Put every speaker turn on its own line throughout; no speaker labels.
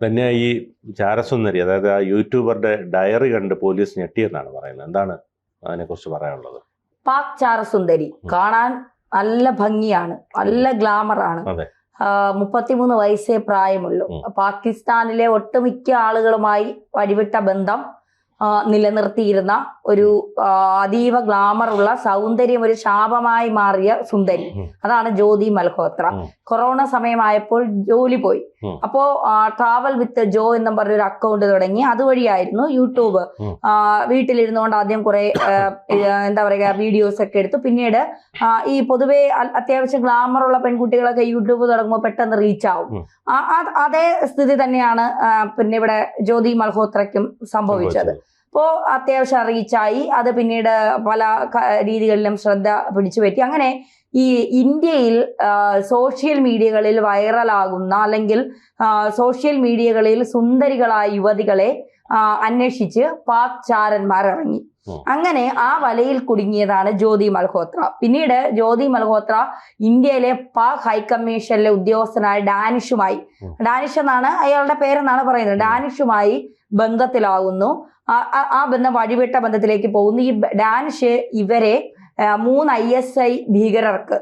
പിന്നെ ഈ ചാരസുന്ദരി അതായത് ആ യൂട്യൂബറുടെ ഡയറി കണ്ട് പോലീസ് ഞെട്ടിയെന്നാണ് പറയുന്നത്. എന്താണ് അതിനെക്കുറിച്ച് പറയാനുള്ളത്?
പാക് ചാരസുന്ദരി കാണാൻ നല്ല ഭംഗിയാണ് നല്ല ഗ്ലാമർ ആണ്
അതെ.
മുപ്പത്തിമൂന്ന് വയസ്സേ പ്രായമുള്ളൂ. പാകിസ്ഥാനിലെ ഒട്ടുമിക്ക ആളുകളുമായി വഴിവിട്ട ബന്ധം നിലനിർത്തിയിരുന്ന ഒരു അതീവ ഗ്ലാമർ ഉള്ള സൗന്ദര്യം ഒരു ശാപമായി മാറിയ സുന്ദരി. അതാണ് ജ്യോതി മൽഹോത്ര. കൊറോണ സമയമായപ്പോൾ ജോലി പോയി. അപ്പോ ട്രാവൽ വിത്ത് ജോ എന്നും പറഞ്ഞൊരു അക്കൗണ്ട് തുടങ്ങി. അതുവഴിയായിരുന്നു യൂട്യൂബ്. വീട്ടിലിരുന്നുകൊണ്ട് ആദ്യം കുറെ എന്താ പറയുക വീഡിയോസ് ഒക്കെ എടുത്തു. പിന്നീട് ഈ പൊതുവെ അത്യാവശ്യം ഗ്ലാമർ ഉള്ള പെൺകുട്ടികളൊക്കെ യൂട്യൂബ് തുടങ്ങുമ്പോൾ പെട്ടെന്ന് റീച്ച് ആവും. അതേ സ്ഥിതി തന്നെയാണ് പിന്നെ ഇവിടെ ജ്യോതി മൽഹോത്രയ്ക്കും സംഭവിച്ചത്. അപ്പോൾ അത്യാവശ്യം റീച്ചായി അത് പിന്നീട് പല രീതികളിലും ശ്രദ്ധ പിടിച്ചു പറ്റി അങ്ങനെ ഈ ഇന്ത്യയിൽ സോഷ്യൽ മീഡിയകളിൽ വൈറലാകുന്ന അല്ലെങ്കിൽ സോഷ്യൽ മീഡിയകളിൽ സുന്ദരികളായ യുവതികളെ അന്വേഷിച്ച് പാക് ചാരന്മാർ ഇറങ്ങി. അങ്ങനെ ആ വലയിൽ കുടുങ്ങിയതാണ് ജ്യോതി മൽഹോത്ര. പിന്നീട് ജ്യോതി മൽഹോത്ര ഇന്ത്യയിലെ പാക് ഹൈക്കമ്മീഷനിലെ ഉദ്യോഗസ്ഥനായ ഡാനിഷുമായി ഡാനിഷ് എന്നാണ് അയാളുടെ പേരെന്നാണ് പറയുന്നത്. ഡാനിഷുമായി ബന്ധത്തിലാകുന്നു. ആ- ബന്ധം വഴിവിട്ട ബന്ധത്തിലേക്ക് പോകുന്നു. ഈ ഡാനിഷ് ഇവരെ മൂന്ന് ഐ എസ് ഐ ഭീകരർക്ക്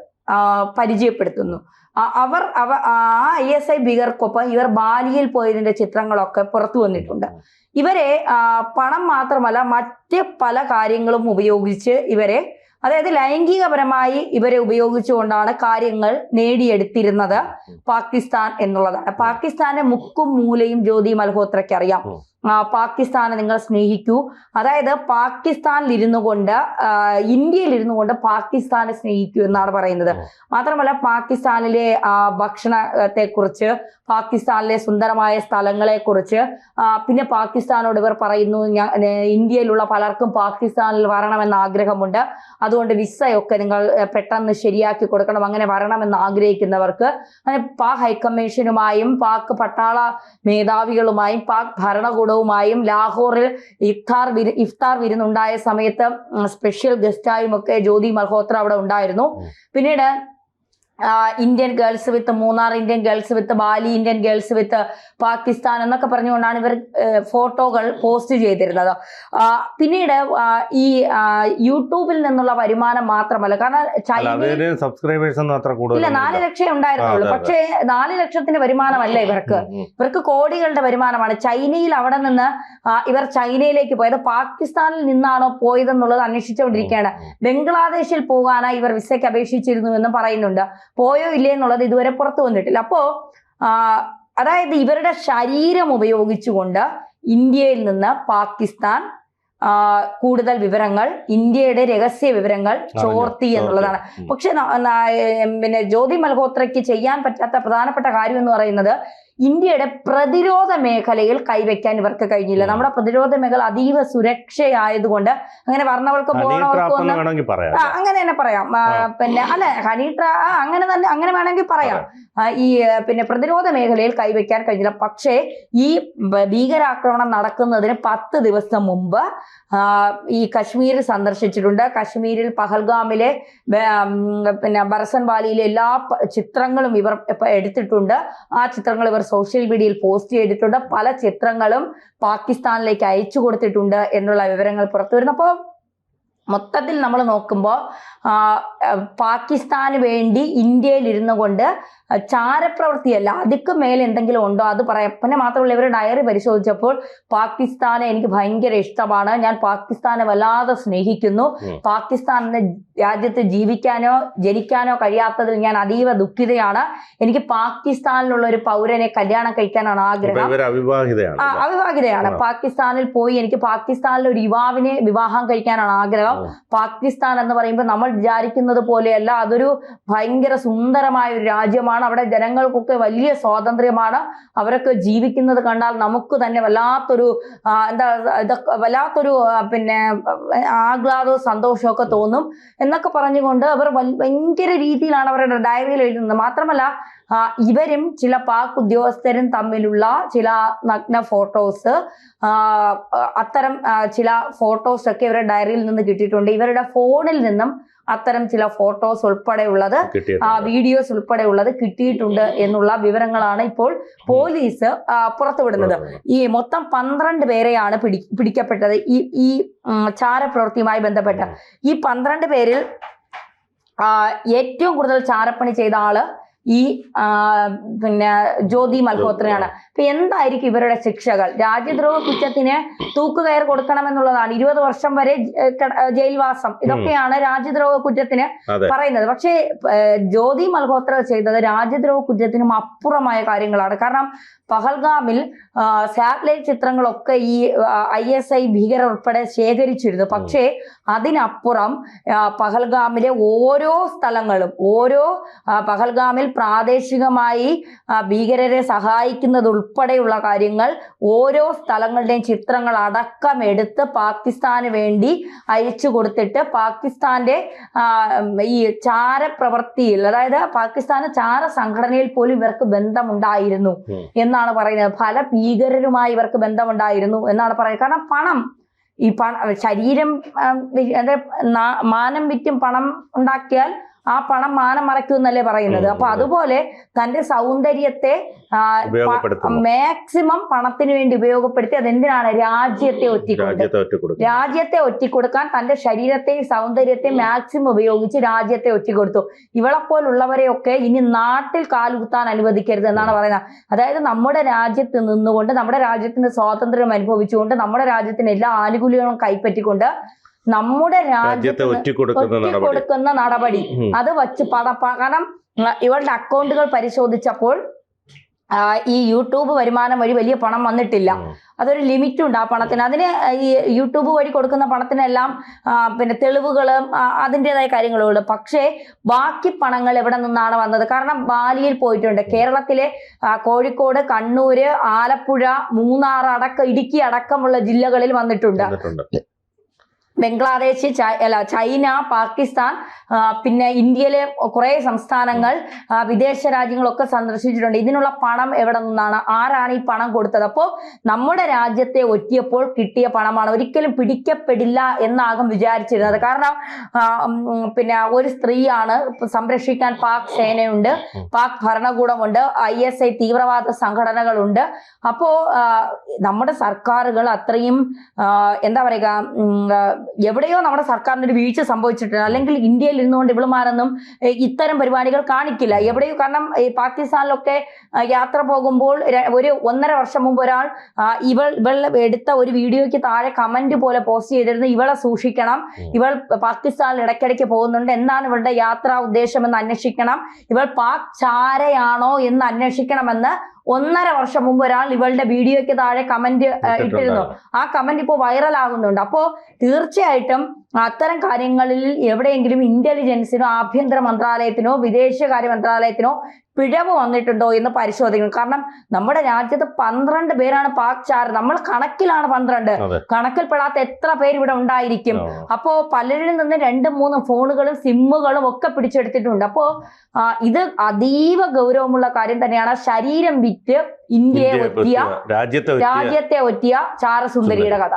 പരിചയപ്പെടുത്തുന്നു. അവർ അവ ആ ഐ എസ് ഐ ഭീകർക്കൊപ്പം ഇവർ ബാലിയിൽ പോയതിന്റെ ചിത്രങ്ങളൊക്കെ പുറത്തു വന്നിട്ടുണ്ട്. ഇവരെ പണം മാത്രമല്ല മറ്റ് പല കാര്യങ്ങളും ഉപയോഗിച്ച് ഇവരെ അതായത് ലൈംഗികപരമായി ഇവരെ ഉപയോഗിച്ചുകൊണ്ടാണ് കാര്യങ്ങൾ നേടിയെടുത്തിരുന്നത് പാകിസ്ഥാൻ എന്നുള്ളതാണ്. പാകിസ്ഥാന്റെ മുക്കും മൂലയും ജ്യോതി മൽഹോത്രയ്ക്ക് അറിയാം. പാകിസ്ഥാനെ നിങ്ങൾ സ്നേഹിക്കൂ. അതായത് പാകിസ്ഥാനിൽ ഇരുന്നു കൊണ്ട് ഇന്ത്യയിൽ ഇരുന്നു കൊണ്ട് പാകിസ്ഥാനെ സ്നേഹിക്കൂ എന്നാണ് പറയുന്നത്. മാത്രമല്ല പാകിസ്ഥാനിലെ ഭക്ഷണത്തെ കുറിച്ച് പാകിസ്ഥാനിലെ സുന്ദരമായ സ്ഥലങ്ങളെ കുറിച്ച് പിന്നെ പാകിസ്ഥാനോട് ഇവർ പറയുന്നു ഞാൻ ഇന്ത്യയിലുള്ള പലർക്കും പാകിസ്ഥാനിൽ വരണമെന്ന് ആഗ്രഹമുണ്ട്. അതുകൊണ്ട് വിസയൊക്കെ നിങ്ങൾ പെട്ടെന്ന് ശരിയാക്കി കൊടുക്കണം അങ്ങനെ വരണമെന്ന് ആഗ്രഹിക്കുന്നവർക്ക്. അങ്ങനെ പാക് ഹൈക്കമ്മീഷനുമായും പാക് പട്ടാള മേധാവികളുമായും പാക് ഭരണകൂടവുമായും ലാഹോറിൽ ഇഫ്താർ വിരു ഇഫ്താർ വിരുന്നുണ്ടായ സമയത്ത് സ്പെഷ്യൽ ഗസ്റ്റായും ഒക്കെ ജ്യോതി മൽഹോത്ര അവിടെ ഉണ്ടായിരുന്നു. പിന്നീട് Indian girls with Munnar Indian girls with Bali Indian girls with Pakistan എന്നൊക്കെ പറഞ്ഞുകൊണ്ടാണ് ഇവർ ഫോട്ടോകൾ പോസ്റ്റ് ചെയ്തിരുന്നത്. പിന്നീട് ഈ യൂട്യൂബിൽ നിന്നുള്ള വരുമാനം മാത്രമല്ല കാരണം ചൈനയിൽ
സബ്സ്ക്രൈബേഴ്സ്
ഇല്ല നാല് ലക്ഷം ഉണ്ടായിരുന്നുള്ളൂ. പക്ഷേ നാല് ലക്ഷത്തിന്റെ വരുമാനമല്ല ഇവർക്ക്. ഇവർക്ക് കോടികളുടെ വരുമാനമാണ്. ചൈനയിൽ അവിടെ നിന്ന് ഇവർ ചൈനയിലേക്ക് പോയത് പാകിസ്ഥാനിൽ നിന്നാണോ പോയതെന്നുള്ളത് അന്വേഷിച്ചുകൊണ്ടിരിക്കുകയാണ്. ബംഗ്ലാദേശിൽ പോകാനായി ഇവർ വിസയ്ക്ക് അപേക്ഷിച്ചിരുന്നു എന്നും പറയുന്നുണ്ട്. പോയോ ഇല്ലേ എന്നുള്ളത് ഇതുവരെ പുറത്തു വന്നിട്ടില്ല. അപ്പോ അതായത് ഇവരുടെ ശരീരം ഉപയോഗിച്ചുകൊണ്ട് ഇന്ത്യയിൽ നിന്ന് പാകിസ്ഥാൻ കൂടുതൽ വിവരങ്ങൾ ഇന്ത്യയുടെ രഹസ്യ വിവരങ്ങൾ ചോർത്തി എന്നുള്ളതാണ്. പക്ഷെ പിന്നെ ജ്യോതി മൽഹോത്രയ്ക്ക് ചെയ്യാൻ പറ്റാത്ത പ്രധാനപ്പെട്ട കാര്യം എന്ന് പറയുന്നത് ഇന്ത്യയുടെ പ്രതിരോധ മേഖലയിൽ കൈവയ്ക്കാൻ ഇവർക്ക് കഴിഞ്ഞില്ല. നമ്മുടെ പ്രതിരോധ മേഖല അതീവ സുരക്ഷയായതുകൊണ്ട് അങ്ങനെ വർണവൾക്കും പോണവർക്കും
വേണമെങ്കിൽ
അങ്ങനെ തന്നെ പറയാം. പിന്നെ അല്ല ഹണിട്രാ അങ്ങനെ തന്നെ അങ്ങനെ വേണമെങ്കിൽ പറയാം. ഈ പിന്നെ പ്രതിരോധ മേഖലയിൽ കൈവയ്ക്കാൻ കഴിഞ്ഞില്ല. പക്ഷേ ഈ ഭീകരാക്രമണം നടക്കുന്നതിന് പത്ത് ദിവസം മുമ്പ് ഈ കശ്മീർ സന്ദർശിച്ചിട്ടുണ്ട്. കശ്മീരിൽ പഹൽഗാമിലെ പിന്നെ ബർസൻ വാലിയിലെ എല്ലാ ചിത്രങ്ങളും ഇവർ എടുത്തിട്ടുണ്ട്. ആ ചിത്രങ്ങൾ ഇവർ സോഷ്യൽ മീഡിയയിൽ പോസ്റ്റ് ചെയ്തിട്ടുണ്ട്. പല ചിത്രങ്ങളും പാകിസ്ഥാനിലേക്ക് അയച്ചു കൊടുത്തിട്ടുണ്ട് എന്നുള്ള വിവരങ്ങൾ പുറത്തു വരുന്നു. അപ്പോൾ മൊത്തത്തിൽ നമ്മൾ നോക്കുമ്പോൾ പാകിസ്ഥാന് വേണ്ടി ഇന്ത്യയിൽ ഇരുന്നു കൊണ്ട് ചാരപ്രവൃത്തിയല്ല. അതിക്ക് മേലെ എന്തെങ്കിലും ഉണ്ടോ? അത് പറയാം. പിന്നെ മാത്രമല്ല ഇവരുടെ ഡയറി പരിശോധിച്ചപ്പോൾ പാകിസ്ഥാനെ എനിക്ക് ഭയങ്കര ഇഷ്ടമാണ്. ഞാൻ പാകിസ്ഥാനെ വല്ലാതെ സ്നേഹിക്കുന്നു. പാകിസ്ഥാൻ രാജ്യത്ത് ജീവിക്കാനോ ജനിക്കാനോ കഴിയാത്തതിൽ ഞാൻ അതീവ ദുഃഖിതയാണ്. എനിക്ക് പാകിസ്ഥാനിലുള്ള ഒരു പൗരനെ കല്യാണം കഴിക്കാനാണ് ആഗ്രഹം.
അവിവാഹിതയാണ്.
പാകിസ്ഥാനിൽ പോയി എനിക്ക് പാകിസ്ഥാനിലെ ഒരു യുവാവിനെ വിവാഹം കഴിക്കാനാണ് ആഗ്രഹം. പാകിസ്ഥാൻ എന്ന് പറയുമ്പോൾ നമ്മൾ വിചാരിക്കുന്നത് പോലെയല്ല. അതൊരു ഭയങ്കര സുന്ദരമായ ഒരു രാജ്യമാണ്. അവിടെ ജനങ്ങൾക്കൊക്കെ വലിയ സ്വാതന്ത്ര്യമാണ് അവരൊക്കെ ജീവിക്കുന്നത് കണ്ടാൽ നമുക്ക് തന്നെ വല്ലാത്തൊരു എന്താ ഇതൊക്കെ വല്ലാത്തൊരു പിന്നെ ആഹ്ലാദവും സന്തോഷമൊക്കെ തോന്നും എന്നൊക്കെ പറഞ്ഞുകൊണ്ട് അവർ ഭയങ്കര രീതിയിലാണ് അവരുടെ ഡയറിയിൽ എഴുതുന്നത്. മാത്രമല്ല ഇവരും ചില പാക് ഉദ്യോഗസ്ഥരും തമ്മിലുള്ള ചില നഗ്ന ഫോട്ടോസ് അത്തരം ചില ഫോട്ടോസ് ഒക്കെ ഇവരുടെ ഡയറിയിൽ നിന്ന് കിട്ടിയിട്ടുണ്ട്. ഇവരുടെ ഫോണിൽ നിന്നും അത്തരം ചില ഫോട്ടോസ് ഉൾപ്പെടെയുള്ളത് വീഡിയോസ് ഉൾപ്പെടെയുള്ളത് കിട്ടിയിട്ടുണ്ട് എന്നുള്ള വിവരങ്ങളാണ് ഇപ്പോൾ പോലീസ് പുറത്തുവിടുന്നത്. ഈ മൊത്തം പന്ത്രണ്ട് പേരെയാണ് പിടി പിടിക്കപ്പെട്ടത്. ഈ ഈ ചാരപ്രവൃത്തിയുമായി ബന്ധപ്പെട്ട് ഈ പന്ത്രണ്ട് പേരിൽ ഏറ്റവും കൂടുതൽ ചാരപ്പണി ചെയ്ത ആൾ ഈ പിന്നെ ജ്യോതി മൽഹോത്രയാണ്. അപ്പൊ എന്തായിരിക്കും ഇവരുടെ ശിക്ഷകൾ? രാജ്യദ്രോഹ കുറ്റത്തിന് തൂക്കുകയർ കൊടുക്കണമെന്നുള്ളതാണ്. ഇരുപത് വർഷം വരെ ജയിൽവാസം. ഇതൊക്കെയാണ് രാജ്യദ്രോഹ കുറ്റത്തിന്
പറയുന്നത്.
പക്ഷേ ജ്യോതി മൽഹോത്ര ചെയ്തത് രാജ്യദ്രോഹ കുറ്റത്തിനും അപ്പുറമായ കാര്യങ്ങളാണ്. കാരണം പഹൽഗാമിൽ സാറ്റലൈറ്റ് ചിത്രങ്ങളൊക്കെ ഈ ഐ എസ് ഐ ഭീകരർ ഉൾപ്പെടെ ശേഖരിച്ചിരുന്നു പക്ഷേ അതിനപ്പുറം പഹൽഗാമിലെ ഓരോ സ്ഥലങ്ങളും ഓരോ പഹൽഗാമിൽ പ്രാദേശികമായി ഭീകരരെ സഹായിക്കുന്നത് ഉൾപ്പെടെയുള്ള കാര്യങ്ങൾ ഓരോ സ്ഥലങ്ങളുടെയും ചിത്രങ്ങൾ അടക്കം എടുത്ത് പാകിസ്ഥാന് വേണ്ടി അയച്ചു കൊടുത്തിട്ട് പാകിസ്ഥാന്റെ ഈ ചാരപ്രവൃത്തിയിൽ അതായത് പാകിസ്ഥാന് ചാര സംഘടനയിൽ പോലും ഇവർക്ക് ബന്ധമുണ്ടായിരുന്നു എന്നാണ് പറയുന്നത്. പല ഭീകരരുമായി ഇവർക്ക് ബന്ധമുണ്ടായിരുന്നു എന്നാണ് പറയുന്നത്. കാരണം പണം ഈ പണ ശരീരം മാനം വിറ്റും പണം ഉണ്ടാക്കിയാൽ ആ പണം മാനം മറയ്ക്കും എന്നല്ലേ പറയുന്നത് അപ്പൊ അതുപോലെ തന്റെ സൗന്ദര്യത്തെ മാക്സിമം പണത്തിന് വേണ്ടി ഉപയോഗപ്പെടുത്തി അതെന്തിനാണ്? രാജ്യത്തെ ഒറ്റിക്കൊണ്ട്.
രാജ്യത്തെ ഒറ്റ കൊടുക്കാൻ
രാജ്യത്തെ ഒറ്റിക്കൊടുക്കാൻ തന്റെ ശരീരത്തെയും സൗന്ദര്യത്തെയും മാക്സിമം ഉപയോഗിച്ച് രാജ്യത്തെ ഒറ്റിക്കൊടുത്തു. ഇവളെപ്പോലുള്ളവരെയൊക്കെ ഇനി നാട്ടിൽ കാലുകുത്താൻ അനുവദിക്കരുത് എന്നാണ് പറയുന്നത്. അതായത് നമ്മുടെ രാജ്യത്ത് നിന്നുകൊണ്ട് നമ്മുടെ രാജ്യത്തിന്റെ സ്വാതന്ത്ര്യം അനുഭവിച്ചുകൊണ്ട് നമ്മുടെ രാജ്യത്തിന് എല്ലാ ആനുകൂല്യങ്ങളും കൈപ്പറ്റിക്കൊണ്ട് നമ്മുടെ
രാജ്യത്തെ കൊടുക്കുന്ന നടപടി.
അത് വച്ച് പണ കാരണം ഇവരുടെ അക്കൗണ്ടുകൾ പരിശോധിച്ചപ്പോൾ ഈ യൂട്യൂബ് വരുമാനം വഴി വലിയ പണം വന്നിട്ടില്ല. അതൊരു ലിമിറ്റ് ഉണ്ട് ആ പണത്തിന്. അതിന് ഈ യൂട്യൂബ് വഴി കൊടുക്കുന്ന പണത്തിനെല്ലാം പിന്നെ തെളിവുകളും അതിന്റെതായ കാര്യങ്ങളും ഉള്ളു പക്ഷേ ബാക്കി പണങ്ങൾ എവിടെ നിന്നാണ് വന്നത്? കാരണം ബാലിയിൽ പോയിട്ടുണ്ട്. കേരളത്തിലെ കോഴിക്കോട് കണ്ണൂര് ആലപ്പുഴ മൂന്നാർ അടക്കം ഇടുക്കി അടക്കമുള്ള ജില്ലകളിൽ വന്നിട്ടുണ്ട്. ബംഗ്ലാദേശ് അല്ല ചൈന പാകിസ്ഥാൻ പിന്നെ ഇന്ത്യയിലെ കുറെ സംസ്ഥാനങ്ങൾ വിദേശ രാജ്യങ്ങളൊക്കെ സന്ദർശിച്ചിട്ടുണ്ട്. ഇതിനുള്ള പണം എവിടെ നിന്നാണ്? ആരാണ് ഈ പണം കൊടുത്തത്? അപ്പോൾ നമ്മുടെ രാജ്യത്തെ ഒറ്റിയപ്പോൾ കിട്ടിയ പണമാണ്. ഒരിക്കലും പിടിക്കപ്പെടില്ല എന്നാകും വിചാരിച്ചിരുന്നത്. കാരണം പിന്നെ ഒരു സ്ത്രീയാണ് സംരക്ഷിക്കാൻ പാക് സേനയുണ്ട് പാക് ഭരണകൂടമുണ്ട് ഐ എസ് ഐ തീവ്രവാദ സംഘടനകളുണ്ട്. അപ്പോൾ നമ്മുടെ സർക്കാരുകൾ അത്രയും എന്താ പറയുക എവിടെയോ നമ്മുടെ സർക്കാരിന് ഒരു വീഴ്ച സംഭവിച്ചിട്ടുണ്ട്. അല്ലെങ്കിൽ ഇന്ത്യയിൽ ഇരുന്നുകൊണ്ട് ഇവളുമാരൊന്നും ഇത്തരം പരിപാടികൾ കാണിക്കില്ല. എവിടെയോ കാരണം ഈ പാകിസ്ഥാനിലൊക്കെ യാത്ര പോകുമ്പോൾ ഒരു ഒന്നര വർഷം മുമ്പ് ഒരാൾ ഇവൾ ഇവൾ എടുത്ത ഒരു വീഡിയോയ്ക്ക് താഴെ കമന്റ് പോലെ പോസ്റ്റ് ചെയ്തിരുന്നു ഇവളെ സൂക്ഷിക്കണം. ഇവൾ പാകിസ്ഥാനിൽ ഇടയ്ക്കിടയ്ക്ക് പോകുന്നുണ്ട്. എന്താണ് ഇവളുടെ യാത്രാ ഉദ്ദേശം എന്ന് അന്വേഷിക്കണം. ഇവൾ പാക് ചാരയാണോ എന്ന് അന്വേഷിക്കണമെന്ന് ഒന്നര വർഷം മുമ്പ് ഒരാൾ ഇവളുടെ വീഡിയോയ്ക്ക് താഴെ കമന്റ് ഇട്ടിരുന്നു. ആ കമന്റ് ഇപ്പോൾ വൈറൽ ആകുന്നുണ്ട് അപ്പോ തീർച്ചയായിട്ടും അത്തരം കാര്യങ്ങളിൽ എവിടെയെങ്കിലും ഇന്റലിജൻസിനോ ആഭ്യന്തര മന്ത്രാലയത്തിനോ വിദേശകാര്യ മന്ത്രാലയത്തിനോ പിഴവ് വന്നിട്ടുണ്ടോ എന്ന് പരിശോധിക്കണം. കാരണം നമ്മുടെ രാജ്യത്ത് പന്ത്രണ്ട് പേരാണ് പാക് ചാർ നമ്മൾ കണക്കിലാണ് പന്ത്രണ്ട്.
കണക്കിൽ
കണക്കിൽപ്പെടാത്ത എത്ര പേര് ഇവിടെ ഉണ്ടായിരിക്കും? അപ്പോ പലരിൽ നിന്ന് രണ്ടും മൂന്നും ഫോണുകളും സിമ്മുകളും ഒക്കെ പിടിച്ചെടുത്തിട്ടുണ്ട്. അപ്പോ ഇത് അതീവ ഗൗരവമുള്ള കാര്യം തന്നെയാണ്. ശരീരം വിറ്റ് ഇന്ത്യയെ ഒറ്റിയ രാജ്യത്തെ ഒറ്റിയ ചാരസുന്ദരിയുടെ കഥ.